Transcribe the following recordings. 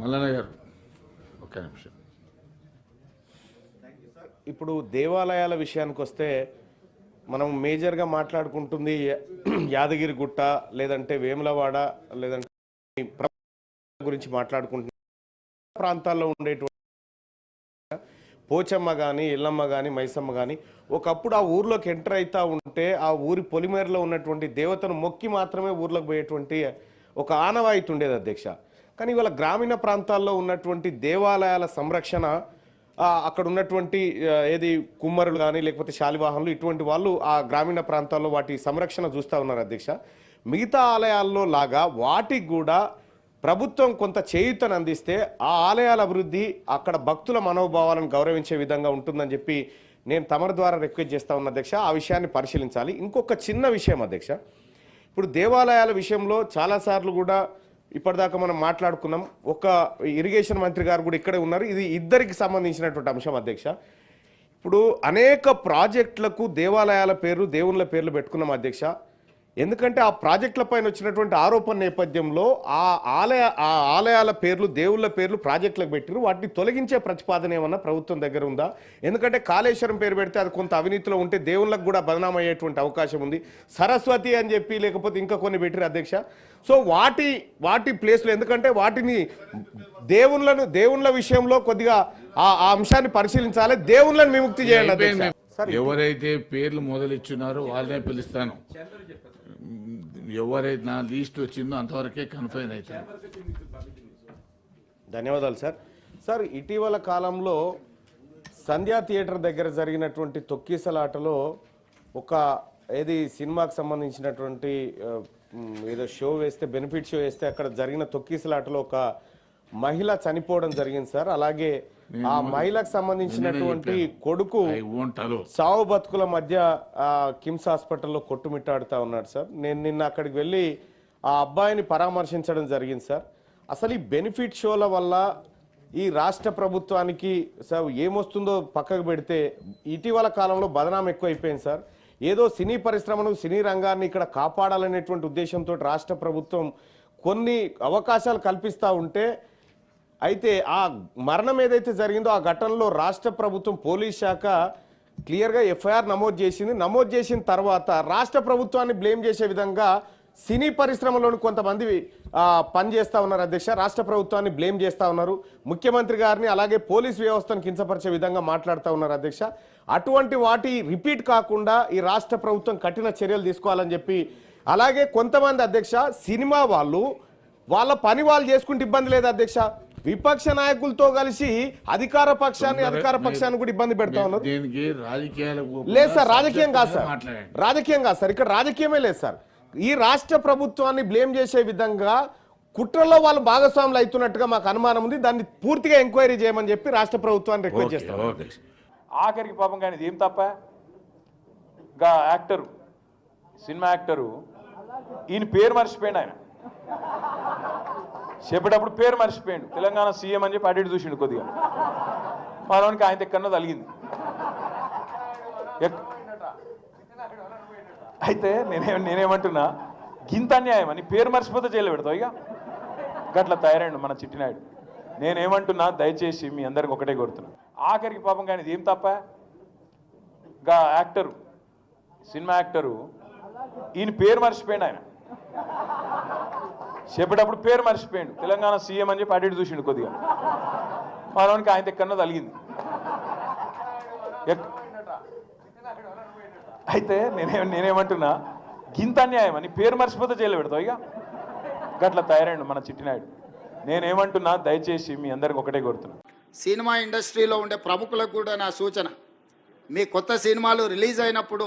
మల్లన్న గారు. ఒక్క నిమిషం. ఇప్పుడు దేవాలయాల విషయానికి వస్తే మనం మేజర్గా మాట్లాడుకుంటుంది యాదగిరి గుట్ట లేదంటే వేములవాడ లేదంటే గురించి మాట్లాడుకుంటున్నాం ప్రాంతాల్లో ఉండేటువంటి పోచమ్మ కానీ ఎల్లమ్మ కానీ మైసమ్మ కానీ ఒకప్పుడు ఆ ఊర్లోకి ఎంటర్ అవుతూ ఉంటే ఆ ఊరి పొలిమేరలో ఉన్నటువంటి దేవతను మొక్కి మాత్రమే ఊర్లోకి పోయేటువంటి ఒక ఆనవాయితీ ఉండేది అధ్యక్ష. కానీ ఇవాళ గ్రామీణ ప్రాంతాల్లో ఉన్నటువంటి దేవాలయాల సంరక్షణ అక్కడ ఉన్నటువంటి ఏది కుమ్మరులు కానీ లేకపోతే శాలివాహనులు ఇటువంటి వాళ్ళు ఆ గ్రామీణ ప్రాంతాల్లో వాటి సంరక్షణ చూస్తూ ఉన్నారు అధ్యక్ష. మిగతా ఆలయాల్లో లాగా వాటికి కూడా ప్రభుత్వం కొంత చేయూతను అందిస్తే ఆ ఆలయాల అభివృద్ధి అక్కడ భక్తుల మనోభావాలను గౌరవించే విధంగా ఉంటుందని చెప్పి నేను తమరి ద్వారా రిక్వెస్ట్ చేస్తా ఉన్న అధ్యక్ష. ఆ విషయాన్ని పరిశీలించాలి. ఇంకొక చిన్న విషయం అధ్యక్ష. ఇప్పుడు దేవాలయాల విషయంలో చాలాసార్లు కూడా ఇప్పటిదాకా మనం మాట్లాడుకున్నాం. ఒక ఇరిగేషన్ మంత్రి గారు కూడా ఇక్కడే ఉన్నారు. ఇది ఇద్దరికి సంబంధించినటువంటి అంశం అధ్యక్ష. ఇప్పుడు అనేక ప్రాజెక్టులకు దేవాలయాల పేర్లు దేవుళ్ళ పేర్లు పెట్టుకున్నాం అధ్యక్ష. ఎందుకంటే ఆ ప్రాజెక్టుల పైన వచ్చినటువంటి ఆరోపణ నేపథ్యంలో ఆ ఆలయ ఆ ఆలయాల పేర్లు దేవుళ్ళ పేర్లు ప్రాజెక్టులకు పెట్టిరు వాటిని తొలగించే ప్రతిపాదన ఏమన్నా ప్రభుత్వం దగ్గర ఉందా? ఎందుకంటే కాళేశ్వరం పేరు పెడితే అది కొంత అవినీతిలో ఉంటే దేవుళ్ళకు కూడా బదనాం అయ్యేటువంటి అవకాశం ఉంది. సరస్వతి అని చెప్పి లేకపోతే ఇంకా కొన్ని పెట్టిరు అధ్యక్ష. సో వాటి వాటి ప్లేస్లో ఎందుకంటే వాటిని దేవుళ్ళను దేవుళ్ళ విషయంలో కొద్దిగా ఆ ఆ అంశాన్ని పరిశీలించాలి. దేవుళ్ళని విముక్తి సరే ఎవరైతే పేర్లు మొదలిచ్చున్నారో వాళ్ళనే పిలుస్తాను. ఎవరైతే నా లీస్ట్ వచ్చిందో అంతవరకే కన్ఫైన్ అవుతారు ధన్యవాదాలు సార్. సార్ ఇటీవల కాలంలో సంధ్యా థియేటర్ దగ్గర జరిగినటువంటి తొక్కిసలాటలో ఒక ఏది సినిమాకి సంబంధించినటువంటి ఏదో షో వేస్తే బెనిఫిట్ షో వేస్తే అక్కడ జరిగిన తొక్కిసలాటలో ఒక మహిళ చనిపోవడం జరిగింది సార్. అలాగే ఆ మహిళకు సంబంధించినటువంటి కొడుకు చావు బతుకుల మధ్య ఆ, కిమ్స్ హాస్పిటల్లో కొట్టుమిట్టాడుతా ఉన్నాడు సార్. నేను నిన్న అక్కడికి వెళ్ళి ఆ అబ్బాయిని పరామర్శించడం జరిగింది సార్. అసలు ఈ బెనిఫిట్ షోల వల్ల ఈ రాష్ట్ర ప్రభుత్వానికి సార్ ఏమొస్తుందో పక్కకు పెడితే ఇటీవల కాలంలో బదనాం ఎక్కువైపోయింది సార్. ఏదో సినీ పరిశ్రమను సినీ రంగాన్ని ఇక్కడ కాపాడాలనేటువంటి ఉద్దేశంతో రాష్ట్ర ప్రభుత్వం కొన్ని అవకాశాలు కల్పిస్తూ ఉంటే అయితే ఆ మరణం ఏదైతే జరిగిందో ఆ ఘటనలో రాష్ట్ర ప్రభుత్వం పోలీస్ శాఖ క్లియర్గా ఎఫ్ఐఆర్ నమోదు చేసింది. నమోదు చేసిన తర్వాత రాష్ట్ర ప్రభుత్వాన్ని బ్లేమ్ చేసే విధంగా సినీ పరిశ్రమలోని కొంతమంది పనిచేస్తూ ఉన్నారు అధ్యక్ష. రాష్ట్ర ప్రభుత్వాన్ని బ్లేమ్ చేస్తా ఉన్నారు. ముఖ్యమంత్రి గారిని అలాగే పోలీస్ వ్యవస్థను కించపరిచే విధంగా మాట్లాడుతూ ఉన్నారు అధ్యక్ష. అటువంటి వాటి రిపీట్ కాకుండా ఈ రాష్ట్ర ప్రభుత్వం కఠిన చర్యలు తీసుకోవాలని చెప్పి అలాగే కొంతమంది అధ్యక్ష సినిమా వాళ్ళు వాళ్ళ పని వాళ్ళు చేసుకుంటే ఇబ్బంది లేదు అధ్యక్ష? విపక్ష నాయకులతో కలిసి అధికార పక్షాన్ని అధికార పక్షాన్ని కూడా ఇబ్బంది పెడతా ఉన్నారు. లేదు సార్ రాజకీయం కాదు సార్. రాజకీయం కాదు సార్ ఇక్కడ రాజకీయమే లేదు సార్. ఈ రాష్ట్ర ప్రభుత్వాన్ని బ్లేమ్ చేసే విధంగా కుట్రలో వాళ్ళు భాగస్వాములు అవుతున్నట్టుగా మాకు అనుమానం ఉంది. దాన్ని పూర్తిగా ఎంక్వైరీ చేయమని చెప్పి రాష్ట్ర ప్రభుత్వాన్ని రిక్వెస్ట్ చేస్తాం ఆఖరికి పాపం కానీ ఏం తప్ప? గా యాక్టరు సినిమా యాక్టరు ఈయన పేరు మర్చిపోయాడు ఆయన. చెప్పేటప్పుడు పేరు మర్చిపోయాడు. తెలంగాణ సీఎం అని చెప్పి అడిగి చూసిండు కొద్దిగా. పాలవానికి ఆయన ఎక్కడో తలిగింది అయితే నేనే నేనేమంటున్నా గింత అన్యాయం అని పేరు మర్చిపోతే జైలు పెడతావు ఇక. గట్ల తయారైండు మన చిట్టినాయుడు. నేనేమంటున్నా దయచేసి మీ అందరికి ఒకటే కోరుతున్నా. ఆఖరికి పాపం కానీ ఇది ఏం తప్ప? గా యాక్టరు సినిమా యాక్టరు ఈయన పేరు మర్చిపోయాడు ఆయన. చెప్పేటప్పుడు పేరు మర్చిపోయాడు. తెలంగాణ సీఎం అని చెప్పి అటు చూసిండు కొద్దిగా. మనవానికి ఆయన ఎక్కడో తలిగింది అయితే నేనే నేనేమంటున్నా గింత అన్యాయం అని పేరు మర్చిపోతే జైలు పెడతావు ఇక. గట్ల తయారైండు మన చిట్టినాయుడు. నేనేమంటున్నా దయచేసి మీ అందరికి ఒకటే కోరుతున్నా. సినిమా ఇండస్ట్రీలో ఉండే ప్రముఖులకు కూడా నా సూచన మీ కొత్త సినిమాలు రిలీజ్ అయినప్పుడు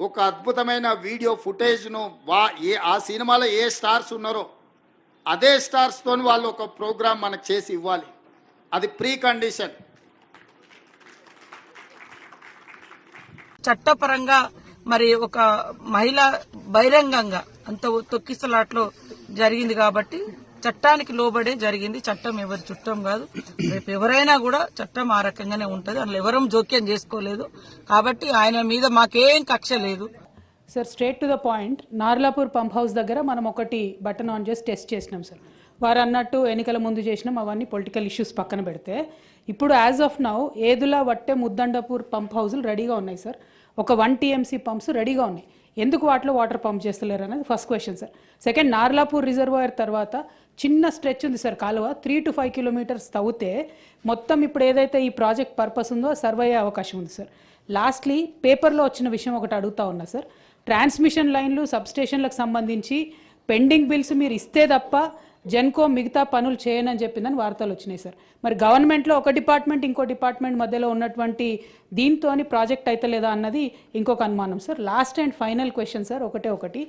ఒక అద్భుతమైన వీడియో ఫుటేజ్ను వా ఏ ఆ సినిమాలో ఏ స్టార్స్ ఉన్నారో అదే స్టార్స్తో వాళ్ళు ఒక ప్రోగ్రామ్ మనకు చేసి ఇవ్వాలి. అది ప్రీ కండిషన్ చట్టపరంగా మరి ఒక మహిళ బహిరంగంగా అంత తొక్కిసలాట్లో జరిగింది కాబట్టి చట్టానికి లోబడే జరిగింది. చట్టం ఎవరి చుట్టం కాదు. రేపు ఎవరైనా కూడా చట్టం ఆ రకంగానే ఉంటది. అందులో ఎవరం జోక్యం చేసుకోలేదు. కాబట్టి ఆయన మీద మాకేం కక్ష లేదు. Sir straight to the point Narlapur pump house దగ్గర మనం ఒకటి బటన్ ఆన్ చేసి టెస్ట్ చేసినాం సార్. వారు అన్నట్టు ఎన్నికల ముందు చేసినాం. అవన్నీ పొలిటికల్ ఇష్యూస్ పక్కన పెడితే. ఇప్పుడు as of now Yedula Vatte Muddandapur pump హౌజులు రెడీగా ఉన్నాయి సార్. ఒక వన్ టీఎంసీ పంప్స్ రెడీగా ఉన్నాయి. ఎందుకు వాటిలో వాటర్ పంప్ చేస్తలేరు అనేది first question sir. Second Narlapur reservoir తర్వాత చిన్న స్ట్రెచ్ ఉంది సార్ కాలువ. త్రీ టు ఫైవ్ కిలోమీటర్స్ తవ్వితే మొత్తం ఇప్పుడు ఏదైతే ఈ ప్రాజెక్ట్ పర్పస్ ఉందో సర్వ్ అయ్యే అవకాశం ఉంది సార్. లాస్ట్లీ పేపర్లో వచ్చిన విషయం ఒకటి అడుగుతా ఉన్నా సార్. ట్రాన్స్మిషన్ లైన్లు సబ్స్టేషన్లకు సంబంధించి పెండింగ్ బిల్స్ మీరు ఇస్తే తప్ప జెన్కో మిగతా పనులు చేయనని చెప్పిందని వార్తలు వచ్చినాయి సార్. మరి గవర్నమెంట్లో ఒక డిపార్ట్మెంట్ ఇంకో డిపార్ట్మెంట్ మధ్యలో ఉన్నటువంటి దీంతో ప్రాజెక్ట్ అయితే లేదా అన్నది ఇంకొక అనుమానం sir. Last and final question sir ఒకటే ఒకటి.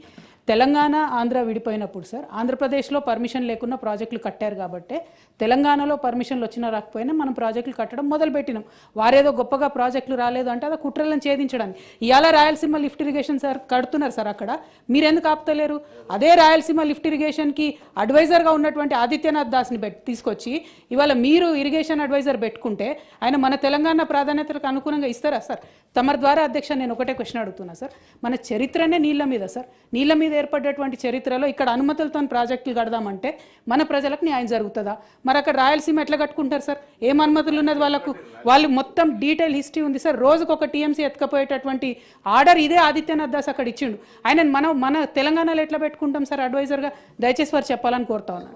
తెలంగాణ ఆంధ్ర విడిపోయినప్పుడు సార్ ఆంధ్రప్రదేశ్లో పర్మిషన్ లేకుండా ప్రాజెక్టులు కట్టారు కాబట్టి తెలంగాణలో పర్మిషన్లు వచ్చినా రాకపోయినా మనం ప్రాజెక్టులు కట్టడం మొదలుపెట్టినాం. వారేదో గొప్పగా ప్రాజెక్టులు రాలేదు అంటే అది కుట్రలను ఛేదించడానికి. ఇవాళ రాయలసీమ లిఫ్ట్ ఇరిగేషన్ సార్ కడుతున్నారు సార్ అక్కడ. మీరు ఎందుకు ఆపుతలేరు? అదే రాయలసీమ లిఫ్ట్ ఇరిగేషన్కి అడ్వైజర్గా ఉన్నటువంటి ఆదిత్యనాథ్ దాస్ని పెట్టి తీసుకొచ్చి ఇవాళ మీరు ఇరిగేషన్ అడ్వైజర్ పెట్టుకుంటే ఆయన మన తెలంగాణ ప్రాధాన్యతలకు అనుగుణంగా ఇస్తారా సార్? తమ ద్వారా అధ్యక్ష నేను ఒకటే క్వశ్చన్ అడుగుతున్నా సార్. మన చరిత్రనే నీళ్ళ మీద సార్. నీళ్ళ మీద ఏర్పడేటువంటి చరిత్రలో ఇక్కడ అనుమతులతో ప్రాజెక్టులు కడదామంటే మన ప్రజలకు న్యాయం జరుగుతుందా? మరి అక్కడ రాయలసీమ ఎట్లా కట్టుకుంటారు సార్? ఏం అనుమతులు ఉన్నది వాళ్ళకు? వాళ్ళు మొత్తం డీటెయిల్ హిస్టరీ ఉంది సార్. రోజుకు ఒక టీఎంసీ ఎత్తుకపోయేటటువంటి ఆర్డర్ ఇదే ఆదిత్యనాథ్ దాస్ అక్కడ ఇచ్చిండు. ఆయన మనం మన తెలంగాణలో ఎట్లా పెట్టుకుంటాం సార్ అడ్వైజర్గా? దయచేసి వారు చెప్పాలని కోరుతా ఉన్నాను.